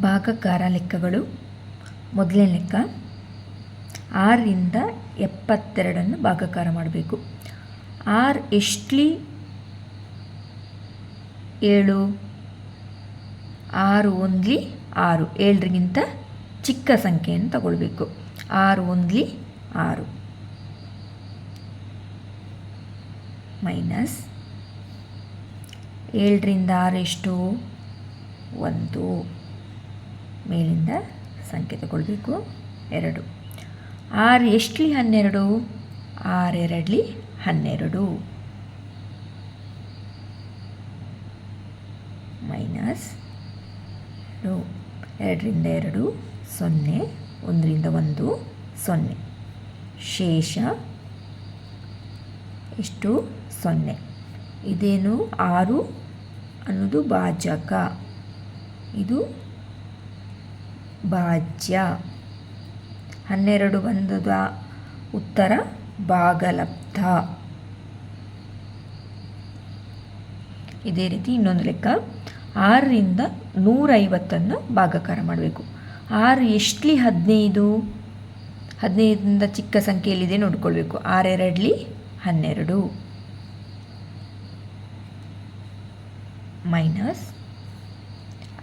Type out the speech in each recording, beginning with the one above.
ಭಾಗಕಾರ ಲೆಕ್ಕಗಳು. ಮೊದಲನೇ ಲೆಕ್ಕ, ಆರರಿಂದ ಎಪ್ಪತ್ತೆರಡನ್ನು ಭಾಗಕಾರ ಮಾಡಬೇಕು. ಆರ್ ಎಷ್ಟ್ಲಿ? ಏಳು. ಆರು ಒಂದ್ಲಿ ಆರು. ಏಳರಿಗಿಂತ ಚಿಕ್ಕ ಸಂಖ್ಯೆಯನ್ನು ತಗೊಳ್ಬೇಕು. ಆರು ಒಂದ್ಲಿ ಆರು. ಮೈನಸ್ ಏಳರಿಂದ ಆರು ಎಷ್ಟು? ಒಂದು. ಮೇಲಿಂದ ಸಂಖ್ಯೆ ತಗೊಳ್ಬೇಕು ಎರಡು. ಆರು ಎಷ್ಟಲಿ ಹನ್ನೆರಡು? ಆರೆರಡ್ಲಿ ಹನ್ನೆರಡು. ಮೈನಸ್ ಎರಡು ಎರಡರಿಂದ ಎರಡು ಸೊನ್ನೆ, ಒಂದರಿಂದ ಒಂದು ಸೊನ್ನೆ. ಶೇಷ ಎಷ್ಟು? ಸೊನ್ನೆ. ಇದೇನು ಆರು ಅನ್ನೋದು ಭಾಜಕ. ಇದು ಭಾಜ್ಯ. ಹನ್ನೆರಡು ಬಂದದ ಉತ್ತರ ಭಾಗಲಬ್ಧ. ಇದೇ ರೀತಿ ಇನ್ನೊಂದು ಲೆಕ್ಕ. ಆರರಿಂದ ನೂರೈವತ್ತನ್ನು ಭಾಗಕಾರ ಮಾಡಬೇಕು. ಆರು ಎಷ್ಟಲಿ ಹದಿನೈದು? ಹದಿನೈದರಿಂದ ಚಿಕ್ಕ ಸಂಖ್ಯೆಯಲ್ಲಿದೆ ನೋಡ್ಕೊಳ್ಬೇಕು. ಆರೆರಡ್ಲಿ ಹನ್ನೆರಡು. ಮೈನಸ್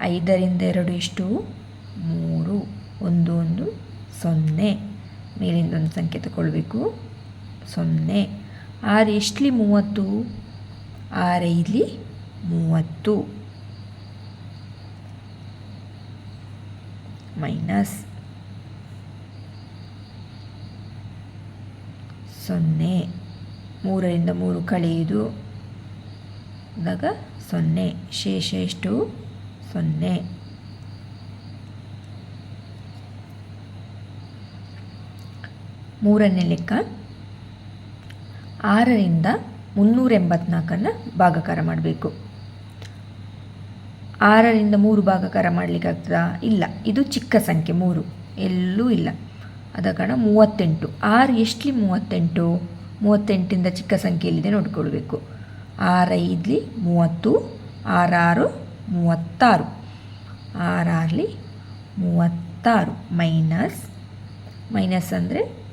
ಐದರಿಂದ ಎರಡು ಎಷ್ಟು? ಮೂರು, ಒಂದು ಒಂದು, ಸೊನ್ನೆ. ಮೇಲಿಂದ ಒಂದು ಸಂಖ್ಯೆ ತಗೊಳ್ಬೇಕು. ಸೊನ್ನೆ. ಆರು ಎಷ್ಟಲಿ ಮೂವತ್ತು? ಆರೈಲಿ ಮೂವತ್ತು. ಮೈನಸ್ ಸೊನ್ನೆ. ಮೂರರಿಂದ ಮೂರು ಕಳೆಯುವುದು ಆಗ ಸೊನ್ನೆ. ಶೇಷ ಎಷ್ಟು? ಸೊನ್ನೆ. ಮೂರನೇ ಲೆಕ್ಕ. ಆರರಿಂದ ಮುನ್ನೂರ ಎಂಬತ್ನಾಲ್ಕನ್ನು ಭಾಗಕಾರ ಮಾಡಬೇಕು. ಆರರಿಂದ ಮೂರು ಭಾಗಕಾರ ಮಾಡಲಿಕ್ಕಾಗ್ತದಾ ಇಲ್ಲ. ಇದು ಚಿಕ್ಕ ಸಂಖ್ಯೆ, ಮೂರು. ಎಲ್ಲೂ ಇಲ್ಲ. ಅದ ಕಾರಣ ಮೂವತ್ತೆಂಟು. ಆರು ಎಷ್ಟಲಿ ಮೂವತ್ತೆಂಟು? ಮೂವತ್ತೆಂಟಿಂದ ಚಿಕ್ಕ ಸಂಖ್ಯೆಯಲ್ಲಿದೆ ನೋಡ್ಕೊಳ್ಬೇಕು. ಆರೈದ್ಲಿ ಮೂವತ್ತು, ಆರಾರು ಮೂವತ್ತಾರು. ಆರಾರ್ಲಿ ಮೂವತ್ತಾರು. ಮೈನಸ್ ಮೈನಸ್ ಅಂದರೆ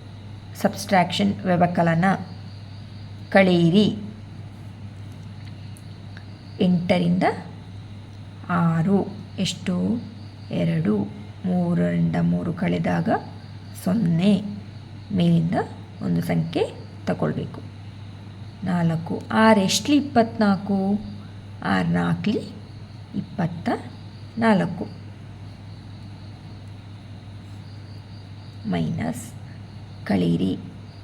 ಸಬ್ಸ್ಟ್ರಾಕ್ಷನ್ ವ್ಯವಕಲನ ಕಳೆಯಿರಿ. ಎಂಟರಿಂದ ಆರು, ಎಷ್ಟು? ಎರಡು, ಮೂರರಿಂದ ಮೂರು ಕಳೆದಾಗ ಸೊನ್ನೆ. ಮೇಲಿಂದ ಒಂದು ಸಂಖ್ಯೆ ತಗೊಳ್ಬೇಕು. ನಾಲ್ಕು, ಆರು, ಎಷ್ಟಲಿ ಇಪ್ಪತ್ತ್ನಾಲ್ಕು? ಆರು ನಾಲ್ಕಲಿ ಇಪ್ಪತ್ತ ನಾಲ್ಕು. ಮೈನಸ್ ಕಳೀರಿ.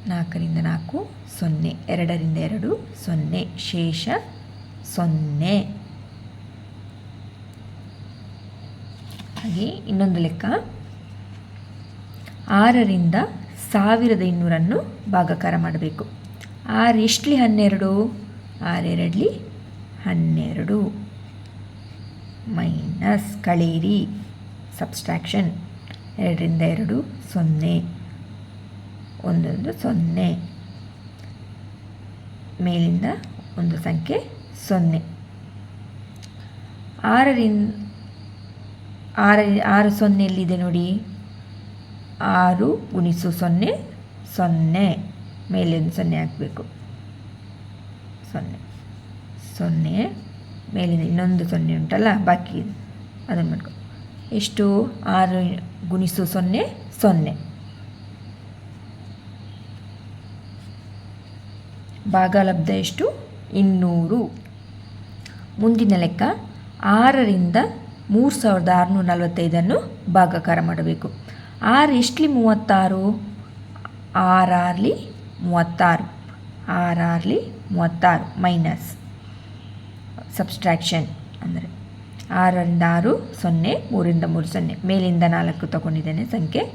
ನಾಲ್ಕರಿಂದ ನಾಲ್ಕು, ಸೊನ್ನೆ. ಎರಡರಿಂದ ಎರಡು, ಸೊನ್ನೆ. ಶೇಷ, ಸೊನ್ನೆ. ಹಾಗೆ ಇನ್ನೊಂದು ಲೆಕ್ಕ. ಆರರಿಂದ ಸಾವಿರದ ಇನ್ನೂರನ್ನು ಭಾಗಕಾರ ಮಾಡಬೇಕು. ಆರು ಎಷ್ಟಲಿ? ಹನ್ನೆರಡು. ಆರೆರಡ್ಲಿ ಹನ್ನೆರಡು. ಮೈನಸ್ ಕಳೀರಿ. ಸಬ್ಸ್ಟ್ರಾಕ್ಷನ್. ಎರಡರಿಂದ ಎರಡು, ಸೊನ್ನೆ. ಒಂದೊಂದು ಸೊನ್ನೆ. ಮೇಲಿಂದ ಒಂದು ಸಂಖ್ಯೆ ಸೊನ್ನೆ. ಆರರಿಂದ ಆರು ಆರು ಸೊನ್ನೆಯಲ್ಲಿದೆ ನೋಡಿ? ಆರು ಗುಣಿಸು ಸೊನ್ನೆ ಸೊನ್ನೆ. ಮೇಲೆ ಒಂದು ಸೊನ್ನೆ ಹಾಕಬೇಕು. ಸೊನ್ನೆ. ಸೊನ್ನೆ ಮೇಲಿನ ಇನ್ನೊಂದು ಸೊನ್ನೆ ಉಂಟಲ್ಲ, ಬಾಕಿ ಅದನ್ನು ಮಾಡ್ಕೊ. ಎಷ್ಟು? ಆರು ಗುಣಿಸು ಸೊನ್ನೆ ಸೊನ್ನೆ. ಭಾಗಲಬ್ಧ ಎಷ್ಟು? ಇನ್ನೂರು. ಮುಂದಿನ ಲೆಕ್ಕ, ಆರರಿಂದ ಮೂರು ಸಾವಿರದ ಆರುನೂರ ನಲವತ್ತೈದನ್ನು ಭಾಗಾಕಾರ ಮಾಡಬೇಕು. ಆರು ಎಷ್ಟಲಿ ಮೂವತ್ತಾರು? ಆರಾರ್ಲಿ ಮೂವತ್ತಾರು. ಆರಾರ್ಲಿ ಮೂವತ್ತಾರು, ಮೈನಸ್ ಸಬ್ಸ್ಟ್ರಾಕ್ಷನ್ ಅಂದರೆ ಆರರಿಂದ ಆರು ಸೊನ್ನೆ ಮೂರಿಂದ ಮೂರು ಸೊನ್ನೆ. ಮೇಲಿಂದ ನಾಲ್ಕು ತಗೊಂಡಿದ್ದೇನೆ, ಸಂಖ್ಯೆ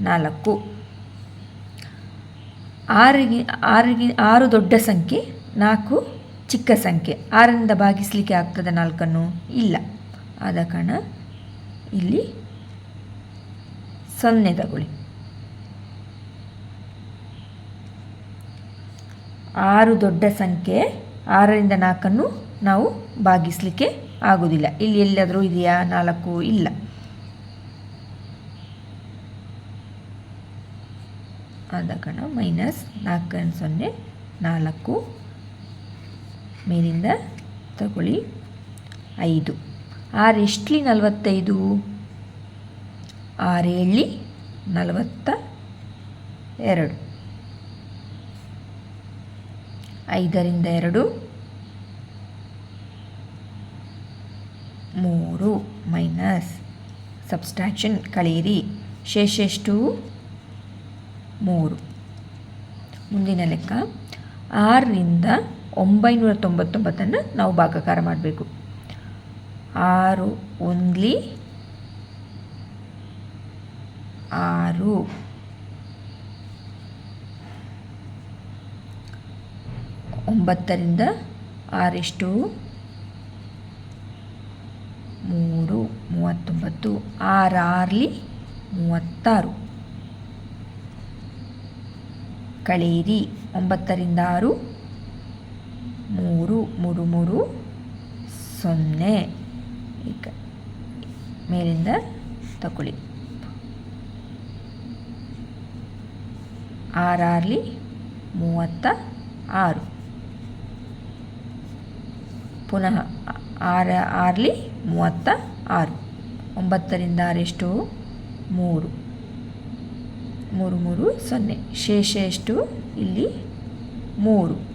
ನಾಲ್ಕು. ಆರಿಗೆ ಆರಿಗೆ, ಆರು ದೊಡ್ಡ ಸಂಖ್ಯೆ, ನಾಲ್ಕು ಚಿಕ್ಕ ಸಂಖ್ಯೆ. ಆರರಿಂದ ಭಾಗಿಸಲಿಕ್ಕೆ ಆಗ್ತದೆ ನಾಲ್ಕನ್ನು? ಇಲ್ಲ. ಆದ ಕಾರಣ ಇಲ್ಲಿ ಸೊನ್ನೆ ತಗೊಳ್ಳಿ. ಆರು ದೊಡ್ಡ ಸಂಖ್ಯೆ, ಆರರಿಂದ ನಾಲ್ಕನ್ನು ನಾವು ಭಾಗಿಸಲಿಕ್ಕೆ ಆಗೋದಿಲ್ಲ. ಇಲ್ಲಿ ಎಲ್ಲಾದರೂ ಇದೆಯಾ? ನಾಲ್ಕು ಇಲ್ಲ. ಆದ ಕಣ ಮೈನಸ್ ನಾಲ್ಕು ಸೊನ್ನೆ, ನಾಲ್ಕು. ಮೇಲಿಂದ ತಗೊಳ್ಳಿ ಐದು. ಆರು ಎಷ್ಟಲಿ ನಲವತ್ತೈದು? ಆರು ಏಳಿ ನಲವತ್ತ ಎರಡು. ಐದರಿಂದ ಎರಡು. ಮೂರು. ಮೈನಸ್ ಸಬ್ಸ್ಟ್ರಾಕ್ಷನ್ ಕಳೆಯಿರಿ ಶೇಷ ಎಷ್ಟು? ಮೂರು. ಮುಂದಿನ ಲೆಕ್ಕ. ಆರರಿಂದ ಒಂಬೈನೂರ ತೊಂಬತ್ತೊಂಬತ್ತನ್ನು ನಾವು ಭಾಗಾಕಾರ ಮಾಡಬೇಕು. ಆರು ಒಂದ್ಲಿ ಆರು. ಒಂಬತ್ತರಿಂದ ಆರೆಷ್ಟು? ಮೂರು, ಮೂವತ್ತೊಂಬತ್ತು. ಆರಾರ್ಲಿ ಮೂವತ್ತಾರು. ಕಳೆಯಿರಿ. ಒಂಬತ್ತರಿಂದ ಆರು ಮೂರು ಮೂರು ಮೂರು, ಸೊನ್ನೆ. ಈಗ ಮೇಲಿಂದ ತಗೊಳ್ಳಿ. ಆರಾರ್ಲಿ ಮೂವತ್ತ ಆರು. ಪುನಃ ಆರ, ಆರ್ಲಿ ಮೂವತ್ತ ಆರು. ಒಂಬತ್ತರಿಂದ ಆರೆಷ್ಟು ಮೂರು. ಮೂರು ಮೂರು ಸೊನ್ನೆ. ಶೇಷ ಎಷ್ಟು? ಇಲ್ಲಿ ಮೂರು.